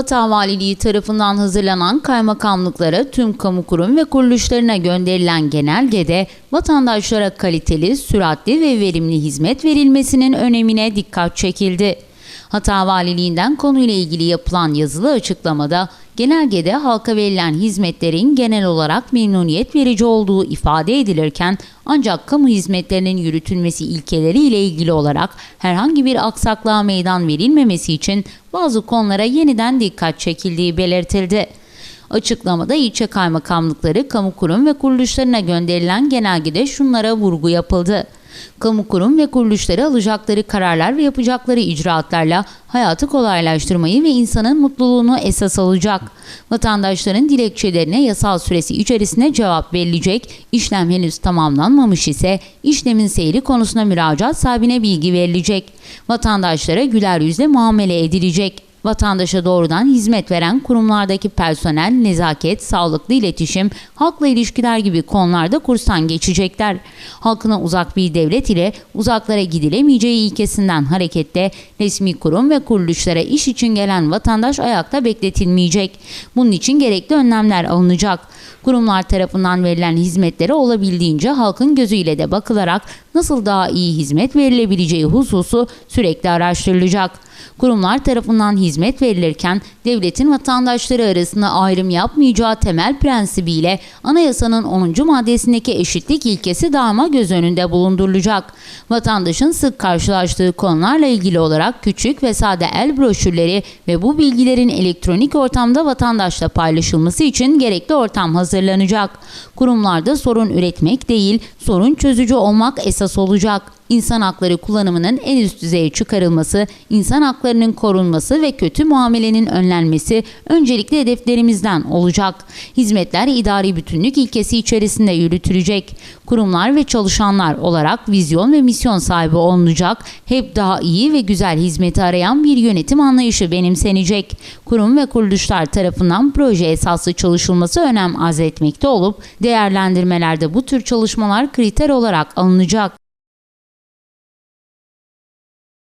Hatay Valiliği tarafından hazırlanan kaymakamlıklara tüm kamu kurum ve kuruluşlarına gönderilen genelgede vatandaşlara kaliteli, süratli ve verimli hizmet verilmesinin önemine dikkat çekildi. Hatay Valiliğinden konuyla ilgili yapılan yazılı açıklamada genelgede halka verilen hizmetlerin genel olarak memnuniyet verici olduğu ifade edilirken ancak kamu hizmetlerinin yürütülmesi ilkeleri ile ilgili olarak herhangi bir aksaklığa meydan verilmemesi için bazı konulara yeniden dikkat çekildiği belirtildi. Açıklamada ilçe kaymakamlıkları, kamu kurum ve kuruluşlarına gönderilen genelgede şunlara vurgu yapıldı. Kamu kurum ve kuruluşları alacakları kararlar ve yapacakları icraatlarla hayatı kolaylaştırmayı ve insanın mutluluğunu esas alacak. Vatandaşların dilekçelerine yasal süresi içerisinde cevap verilecek. İşlem henüz tamamlanmamış ise işlemin seyri konusunda müracaat sahibine bilgi verilecek. Vatandaşlara güler yüzle muamele edilecek. Vatandaşa doğrudan hizmet veren kurumlardaki personel, nezaket, sağlıklı iletişim, halkla ilişkiler gibi konularda kurstan geçecekler. Halkına uzak bir devlet ile uzaklara gidilemeyeceği ilkesinden hareketle resmi kurum ve kuruluşlara iş için gelen vatandaş ayakta bekletilmeyecek. Bunun için gerekli önlemler alınacak. Kurumlar tarafından verilen hizmetlere olabildiğince halkın gözüyle de bakılarak nasıl daha iyi hizmet verilebileceği hususu sürekli araştırılacak. Kurumlar tarafından hizmet verilirken devletin vatandaşları arasında ayrım yapmayacağı temel prensibiyle anayasanın 10. maddesindeki eşitlik ilkesi daima göz önünde bulundurulacak. Vatandaşın sık karşılaştığı konularla ilgili olarak küçük ve sade el broşürleri ve bu bilgilerin elektronik ortamda vatandaşla paylaşılması için gerekli ortam hazırlanacak. Kurumlarda sorun üretmek değil, sorun çözücü olmak esas olacak. İnsan hakları kullanımının en üst düzeye çıkarılması, insan haklarının korunması ve kötü muamelenin önlenmesi öncelikli hedeflerimizden olacak. Hizmetler idari bütünlük ilkesi içerisinde yürütülecek. Kurumlar ve çalışanlar olarak vizyon ve misyon sahibi olunacak. Hep daha iyi ve güzel hizmeti arayan bir yönetim anlayışı benimsenecek. Kurum ve kuruluşlar tarafından proje esaslı çalışılması önem arz etmekte olup değerlendirmelerde bu tür çalışmalar kriter olarak alınacak.